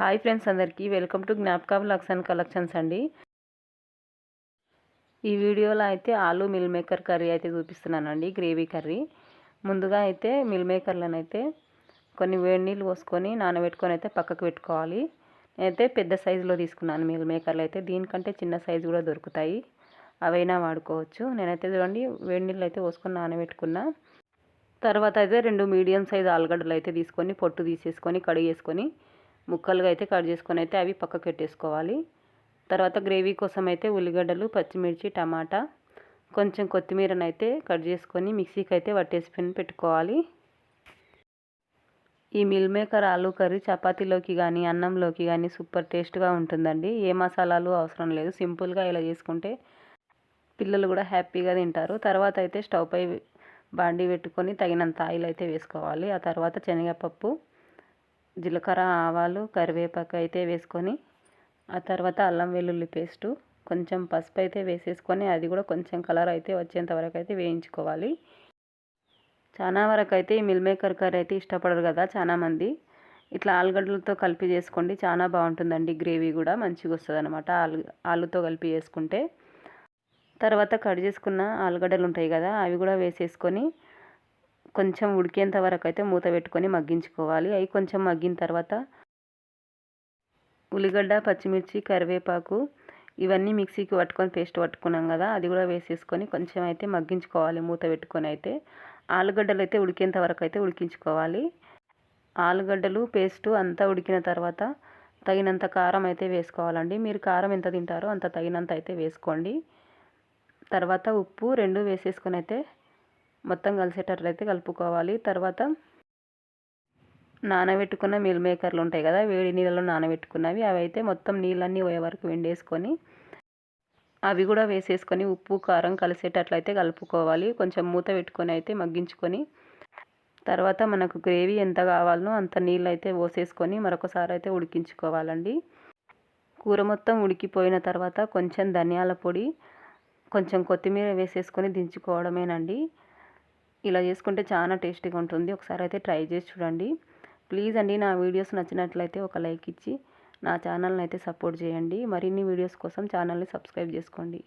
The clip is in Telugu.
హాయ్ ఫ్రెండ్స్ అందరికీ welcome to Gnapaka blogs and collections అండి. ఈ వీడియోలో అయితే ఆలు మిల్ మేకర్ కర్రీ అయితే చూపిస్తున్నానండి గ్రేవీ కర్రీ. ముందుగా అయితే మిల్ మేకర్లను అయితే కొన్ని వేడి నీళ్ళు పోసుకొని నానబెట్టుకొని అయితే పక్కకు పెట్టుకోవాలి. నేనైతే పెద్ద సైజులో తీసుకున్నాను మిల్ మేకర్లు అయితే దీనికంటే చిన్న సైజు కూడా దొరుకుతాయి. అవైనా వాడుకోవచ్చు. నేనైతే చూడండి వేడి నీళ్ళు అయితే పోసుకొని నానబెట్టుకున్నా. తర్వాత అయితే రెండు మీడియం సైజ్ ఆలుగడ్డలు అయితే తీసుకొని పొట్టు తీసేసుకొని కడిగేసుకొని ముక్కలుగా అయితే కట్ చేసుకొని అయితే అవి పక్కకు పెట్టేసుకోవాలి. తర్వాత గ్రేవీ కోసం అయితే ఉల్లిగడ్డలు పచ్చిమిర్చి టమాటా కొంచెం కొత్తిమీరని అయితే కట్ చేసుకొని మిక్సీకి అయితే పట్టేసుకొని పెట్టుకోవాలి. ఈ మిల్ మేకర్ ఆలూ కర్రీ చపాతీలోకి కానీ అన్నంలోకి కానీ సూపర్ టేస్ట్గా ఉంటుందండి. ఏ మసాలాలు అవసరం లేదు. సింపుల్గా ఇలా చేసుకుంటే పిల్లలు కూడా హ్యాపీగా తింటారు. తర్వాత అయితే స్టవ్ పై బాండి పెట్టుకొని తగినంత ఆయిల్ అయితే వేసుకోవాలి. ఆ తర్వాత శనగపప్పు జీలకర్ర ఆవాలు కరివేపాకు అయితే వేసుకొని ఆ తర్వాత అల్లం వెల్లుల్లి పేస్టు కొంచెం పసుపు అయితే వేసేసుకొని అది కూడా కొంచెం కలర్ అయితే వచ్చేంత వరకు అయితే వేయించుకోవాలి. చాలా వరకు అయితే ఈ మిల్ మేకర్ కర్రీ అయితే ఇష్టపడరు కదా చాలామంది ఇట్లా ఆలుగడ్డలతో కలిపి చేసుకోండి చాలా బాగుంటుందండి. గ్రేవీ కూడా మంచిగా వస్తుంది అనమాట ఆలు ఆలుతో కలిపి చేసుకుంటే. తర్వాత కట్ చేసుకున్న ఆలుగడ్డలు ఉంటాయి కదా అవి కూడా వేసేసుకొని కొంచెం ఉడికేంత వరకు అయితే మూత పెట్టుకొని మగ్గించుకోవాలి. అవి కొంచెం మగ్గిన తర్వాత ఉల్లిగడ్డ పచ్చిమిర్చి కరివేపాకు ఇవన్నీ మిక్సీకి పట్టుకొని పేస్ట్ పట్టుకున్నాం కదా అది కూడా వేసేసుకొని కొంచెం అయితే మగ్గించుకోవాలి మూత పెట్టుకొని అయితే. ఆలుగడ్డలు అయితే ఉడికేంత వరకు అయితే ఉడికించుకోవాలి. ఆలుగడ్డలు పేస్టు అంతా ఉడికిన తర్వాత తగినంత కారం అయితే వేసుకోవాలండి. మీరు కారం ఎంత తింటారో అంత తగినంత అయితే వేసుకోండి. తర్వాత ఉప్పు రెండు వేసేసుకొని అయితే మొత్తం కలిసేటట్లయితే కలుపుకోవాలి. తర్వాత నానబెట్టుకున్న మిల్ మేకర్లు ఉంటాయి కదా వేడి నీళ్ళలో నానబెట్టుకున్నవి. అవి అయితే మొత్తం నీళ్ళన్నీ పోయే వరకు వెండేసుకొని అవి కూడా వేసేసుకొని ఉప్పు కారం కలిసేటట్లయితే కలుపుకోవాలి. కొంచెం మూత పెట్టుకొని అయితే మగ్గించుకొని తర్వాత మనకు గ్రేవీ ఎంత కావాలనో అంత నీళ్ళు అయితే పోసేసుకొని మరొకసారి అయితే ఉడికించుకోవాలండి. కూర మొత్తం ఉడికిపోయిన తర్వాత కొంచెం ధనియాల పొడి కొంచెం కొత్తిమీర వేసేసుకొని దించుకోవడమేనండి. ఇలా చేసుకుంటే చాలా టేస్టీగా ఉంటుంది. ఒకసారి అయితే ట్రై చేసి చూడండి. ప్లీజ్ అండి నా వీడియోస్ నచ్చినట్లయితే ఒక లైక్ ఇచ్చి నా ఛానల్ని అయితే సపోర్ట్ చేయండి. మరిన్ని వీడియోస్ కోసం ఛానల్ని సబ్స్క్రైబ్ చేసుకోండి.